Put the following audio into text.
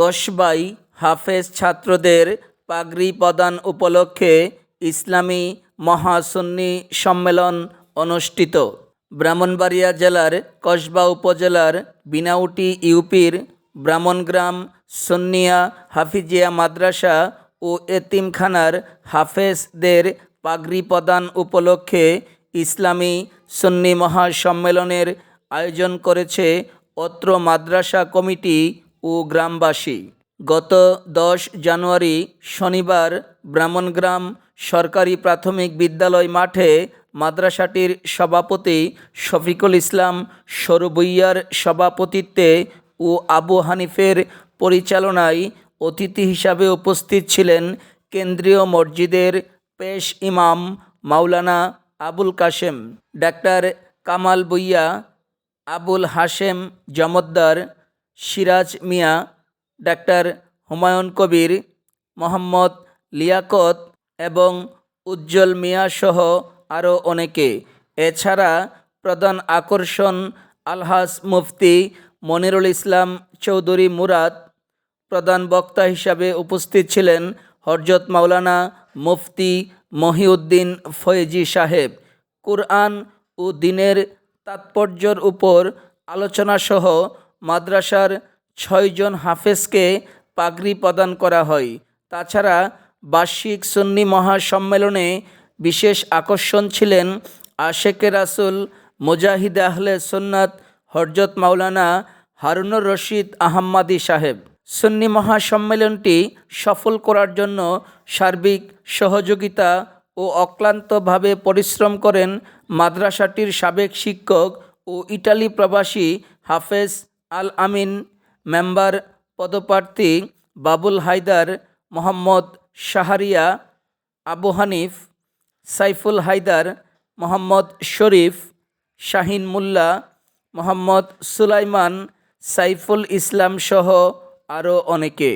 কসবাই হাফেজ ছাত্রদের পাগড়ি প্রদান উপলক্ষে ইসলামী মহাসুন্নি সম্মেলন অনুষ্ঠিত। ব্রাহ্মণবাড়িয়া জেলার কসবা উপজেলার বিনাউটি ইউপির ব্রাহ্মণগ্রাম সুন্নিয়া হাফিজিয়া মাদ্রাসা ও এতিমখানার হাফেজদের পাগড়ি প্রদান উপলক্ষে ইসলামী সুন্নি মহাসম্মেলনের আয়োজন করেছে অত্র মাদ্রাসা কমিটি ও গ্রামবাসী। গত দশ জানুয়ারি শনিবার ব্রাহ্মণগ্রাম সরকারি প্রাথমিক বিদ্যালয় মাঠে মাদ্রাসাটির সভাপতি শফিকুল ইসলাম সরুবইয়ার সভাপতিত্বে ও আবু হানিফের পরিচালনায় অতিথি হিসাবে উপস্থিত ছিলেন কেন্দ্রীয় মসজিদের পেশ ইমাম মাওলানা আবুল কাশেম, ডাক্তার কামাল বইয়া আবুল হাশেম জমদ্দার সিরাজ মিয়া, ডাক্তার হুমায়ুন কবির, মোহাম্মদ লিয়াকত এবং উজ্জ্বল মিয়া সহ আরও অনেকে। এছাড়া প্রধান আকর্ষণ আলহাস মুফতি মনিরুল ইসলাম চৌধুরী মুরাদ, প্রধান বক্তা হিসাবে উপস্থিত ছিলেন হরজত মাওলানা মুফতি মহিউদ্দিন ফয়েজি সাহেব। কুরআন ও দিনের তাৎপর্যর উপর আলোচনাসহ মাদ্রাসার ছয়জন হাফেজকে পাগড়ি প্রদান করা হয়। তাছাড়া বার্ষিক সুন্নি মহাসম্মেলনে বিশেষ আকর্ষণ ছিলেন আশেকে রাসুল মুজাহিদ আহলে সুন্নাত হরজত মাওলানা হারুনুর রশিদ আহম্মাদি সাহেব। সুন্নি মহাসম্মেলনটি সফল করার জন্য সার্বিক সহযোগিতা ও অক্লান্তভাবে পরিশ্রম করেন মাদ্রাসাটির সাবেক শিক্ষক ও ইটালি প্রবাসী হাফেজ আল আমিন মেম্বার পদপ্রার্থী বাবুল হায়দার, মোহাম্মদ শাহারিয়া, আবু হানিফ, সাইফুল হায়দার, মোহাম্মদ শরীফ, শাহিন মোল্লা, মোহাম্মদ সুলাইমান, সাইফুল ইসলাম সহ আরও অনেকে।